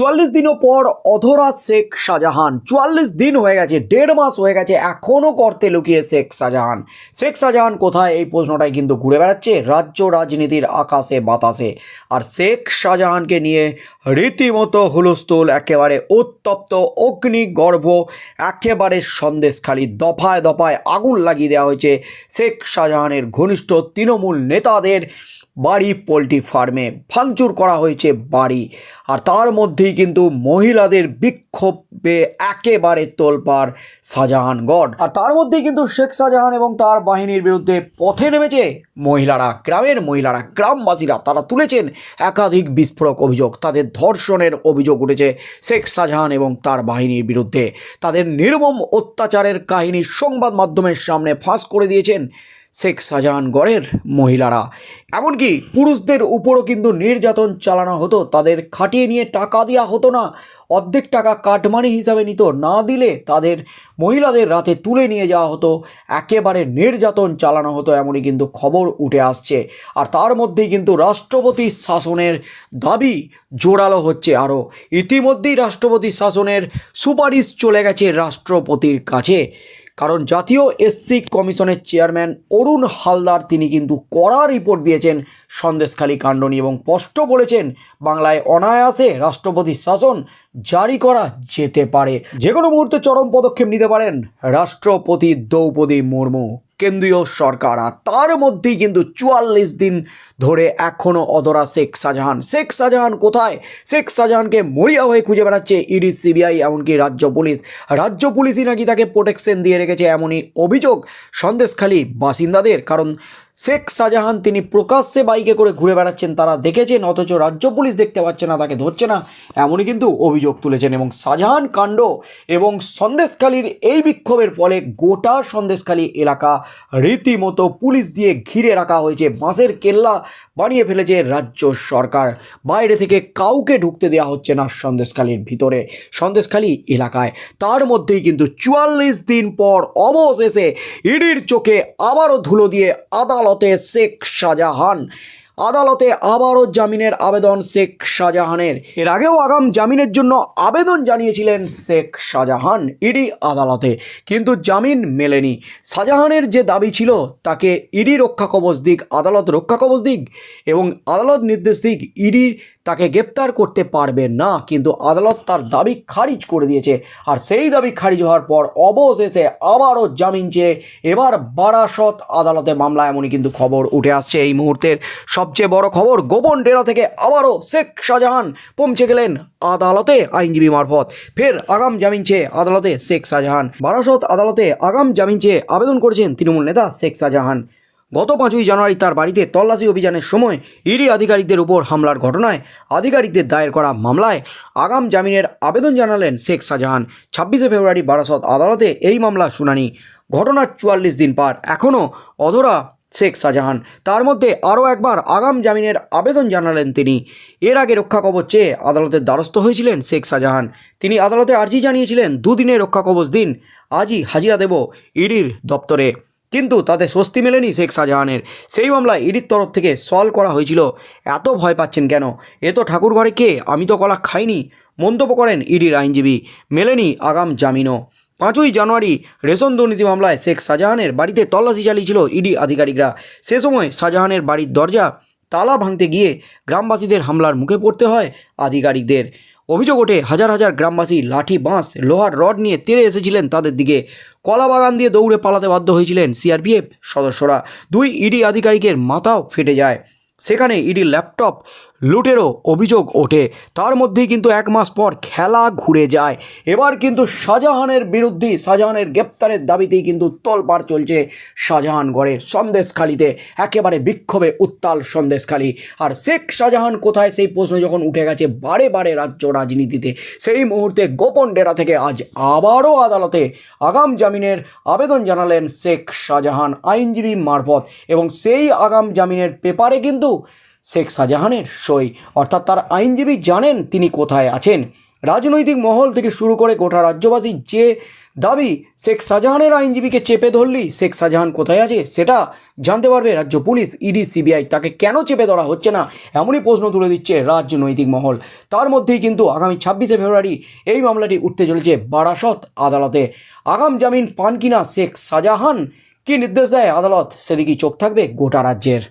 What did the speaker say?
চুয়াল্লিশ দিনও পর অধরা শেখ শাহজাহান। চুয়াল্লিশ দিন হয়ে গেছে, দেড় মাস হয়ে গেছে, এখনও করতে লুকিয়ে শেখ শাহজাহান। শেখ শাহজাহান কোথায়? এই প্রশ্নটাই কিন্তু ঘুরে বেড়াচ্ছে রাজ্য রাজনীতির আকাশে, বাতাসে। আর শেখ শাহজাহানকে নিয়ে রীতিমতো হুলস্থুল, একেবারে উত্তপ্ত, অগ্নিগর্ভ, একেবারে সন্দেশখালি, দফায় দফায় আগুন লাগিয়ে দেওয়া হয়েছে শেখ শাহজাহানের ঘনিষ্ঠ তৃণমূল নেতাদের। বাড়ি পোলট্রি ফার্মে ভাঙচুর করা হয়েছে বাড়ি। আর তার মধ্যেই কিন্তু মহিলাদের বিক্ষোভে একেবারে তোলপাড় শাহজাহানগড়। আর তার মধ্যেই কিন্তু শেখ শাহজাহান এবং তার বাহিনীর বিরুদ্ধে পথে নেমেছে মহিলারা, গ্রামের মহিলারা, গ্রামবাসীরা। তারা তুলেছেন একাধিক বিস্ফোরক অভিযোগ। তাদের ধর্ষণের অভিযোগ উঠেছে শেখ শাহজাহান এবং তার বাহিনীর বিরুদ্ধে। তাদের নির্মম অত্যাচারের কাহিনী সংবাদ মাধ্যমের সামনে ফাঁস করে দিয়েছেন শেখ শাহজাহানগড়ের মহিলারা। এমনকি পুরুষদের উপরও কিন্তু নির্যাতন চালানো হতো। তাদের খাটিয়ে নিয়ে টাকা দেওয়া হতো না। অর্ধেক টাকা কাটমানি হিসাবে নিত। না দিলে তাদের মহিলাদের রাতে তুলে নিয়ে যাওয়া হতো। একেবারে নির্যাতন চালানো হতো এমনই কিন্তু খবর উঠে আসছে। আর তার মধ্যেই কিন্তু রাষ্ট্রপতি শাসনের দাবি জোরালো হচ্ছে আরও। ইতিমধ্যেই রাষ্ট্রপতি শাসনের সুপারিশ চলে গেছে রাষ্ট্রপতির কাছে। কারণ জাতীয় এসসি কমিশনের চেয়ারম্যান অরুণ হালদার তিনি কিন্তু কড়া রিপোর্ট দিয়েছেন সন্দেশখালী কাণ্ড নিয়ে এবং স্পষ্ট বলেছেন বাংলায় অনায়াসে রাষ্ট্রপতি শাসন জারি করা যেতে পারে। যে কোনো মুহূর্তে চরম পদক্ষেপ নিতে পারেন রাষ্ট্রপতি দ্রৌপদী মুর্মু, কেন্দ্রীয় সরকার, আর তার মধ্যেই কিন্তু চুয়াল্লিশ দিন ধরে এখনও অধরা শেখ শাহজাহান। শেখ শাহজাহান কোথায়? শেখ শাহজাহানকে মরিয়া হয়ে খুঁজে বেড়াচ্ছে ইডি, সিবিআই, এমনকি রাজ্য পুলিশ। রাজ্য পুলিশই নাকি তাকে প্রোটেকশন দিয়ে রেখেছে এমনই অভিযোগ সন্দেশখালী বাসিন্দাদের। কারণ শেখ শাহজাহান তিনি প্রকাশ্যে বাইকে করে ঘুরে বেড়াচ্ছেন, তারা দেখেছেন, অথচ রাজ্য পুলিশ দেখতে পাচ্ছে না, তাকে ধরছে না। এমনই কিন্তু অভিযোগ তুলেছেন এবং শাহজাহান কাণ্ড এবং সন্দেশখালীর এই বিক্ষোভের ফলে গোটা সন্দেশখালী এলাকা রীতিমতো পুলিশ দিয়ে ঘিরে রাখা হয়েছে। বাঁশের কেল্লা বানিয়ে ফেলেছে রাজ্য সরকার। বাইরে থেকে কাউকে ঢুকতে দেওয়া হচ্ছে না সন্দেশখালীর ভিতরে, সন্দেশখালী এলাকায়। তার মধ্যেই কিন্তু চুয়াল্লিশ দিন পর অবশেষে ইডির চোখে আবারও ধুলো দিয়ে আদালতে শেখ শাহজাহান। আদালতে আবারও জামিনের আবেদন শেখ শাহজাহানের। এর আগেও আগাম জামিনের জন্য আবেদন জানিয়েছিলেন শেখ শাহজাহান ইডি আদালতে। কিন্তু জামিন মেলেনি। শাহজাহানের যে দাবি ছিল, তাকে ইডি রক্ষা কবচ দিক, আদালত রক্ষা কবচ দিক এবং আদালত নির্দেশ দিক ইডি তাকে গ্রেপ্তার করতে পারবে না, কিন্তু আদালত তার দাবি খারিজ করে দিয়েছে। আর সেই দাবি খারিজ হওয়ার পর অবশেষে আবারও জামিন চেয়ে এবার বারাসত আদালতে মামলা, এমনই কিন্তু খবর উঠে আসছে এই মুহূর্তের। সবচেয়ে বড় খবর, গোপন ডেরা থেকে আবারও শেখ শাহজাহান পৌঁছে গেলেন আদালতে আইনজীবী মারফত। ফের আগাম জামিন চেয়ে আদালতে শেখ শাহজাহান। বারাসত আদালতে আগাম জামিন চেয়ে আবেদন করেছেন তৃণমূল নেতা শেখ শাহজাহান। গত পাঁচই জানুয়ারি তার বাড়িতে তল্লাশি অভিযানের সময় ইডি আধিকারিকদের উপর হামলার ঘটনায় আধিকারিকদের দায়ের করা মামলায় আগাম জামিনের আবেদন জানালেন শেখ শাহজাহান। ছাব্বিশে ফেব্রুয়ারি বারাসত আদালতে এই মামলা শুনানি। ঘটনার চুয়াল্লিশ দিন পার। এখনও অধরা শেখ শাহজাহান। তার মধ্যে আরও একবার আগাম জামিনের আবেদন জানালেন তিনি। এর আগে রক্ষা কবচ চেয়ে আদালতের দ্বারস্থ হয়েছিলেন শেখ শাহজাহান। তিনি আদালতে আর্জি জানিয়েছিলেন দুদিনে রক্ষা কবচ দিন আজই হাজিরা দেব ইডির দপ্তরে। কিন্তু তাতে স্বস্তি মেলেনি শেখ শাহজাহানের। সেই মামলায় ইডির তরফ থেকে সলভ করা হয়েছিল, এত ভয় পাচ্ছেন কেন? এ তো ঠাকুর ঘরে কে? আমি তো কলা খাইনি। মন্তব্য করেন ইডির আইনজীবী মেলেনি আগাম জামিনও। পাঁচই জানুয়ারি রেশন দুর্নীতি মামলায় শেখ শাহজাহানের বাড়িতে তল্লাশি চালিয়েছিল ইডি আধিকারিকরা। সে সময় শাহজাহানের বাড়ির দরজা তালা ভাঙতে গিয়ে গ্রামবাসীদের হামলার মুখে পড়তে হয় আধিকারিকদের। অভিযোগ ওঠে, হাজার হাজার গ্রামবাসী লাঠি, বাঁশ, লোহার রড নিয়ে তেড়ে এসেছিলেন তাদের দিকে। কলা বাগান দিয়ে দৌড়ে পালাতে বাধ্য হয়েছিলেন সিআরপিএফ সদস্যরা। দুই ইডি আধিকারিকের মাথাও ফেটে যায়। সেখানে ইডি ল্যাপটপ লুটেরও অভিযোগ ওঠে। তার মধ্যেই কিন্তু এক মাস পর খেলা ঘুরে যায়। এবার কিন্তু শাহজাহানের বিরুদ্ধে, শাহজাহানের গ্রেপ্তারের দাবিতেই কিন্তু তোলপাড় চলছে শাহজাহানগড়ে সন্দেশখালিতে। একেবারে বিক্ষোভে উত্তাল সন্দেশখালি। আর শেখ শাহজাহান কোথায় সেই প্রশ্ন যখন উঠে গেছে বারে বারে রাজ্য রাজনীতিতে, সেই মুহূর্তে গোপন ডেরা থেকে আজ আবারও আদালতে আগাম জামিনের আবেদন জানালেন শেখ শাহজাহান আইনজীবী মারফত। এবং সেই আগাম জামিনের পেপারে কিন্তু শেখ শাহজাহানের সই। অর্থাৎ তার আইনজীবী জানেন তিনি কোথায় আছেন। রাজনৈতিক মহল থেকে শুরু করে গোটা রাজ্যবাসীর যে দাবি শেখ শাহজাহানের আইনজীবীকে চেপে ধরলি, শেখ শাহজাহান কোথায় আছে সেটা জানতে পারবে রাজ্য পুলিশ, ইডি, সিবিআই। তাকে কেন চেপে ধরা হচ্ছে না, এমনই প্রশ্ন তুলে দিচ্ছে রাজনৈতিক মহল। তার মধ্যেই কিন্তু আগামী ছাব্বিশে ফেব্রুয়ারি এই মামলাটি উঠতে চলেছে বারাসত আদালতে। আগাম জামিন পান কিনা শেখ শাহজাহান? কি নির্দেশ দেয় আদালত? সেদিকেই চোখ থাকবে গোটা রাজ্যের।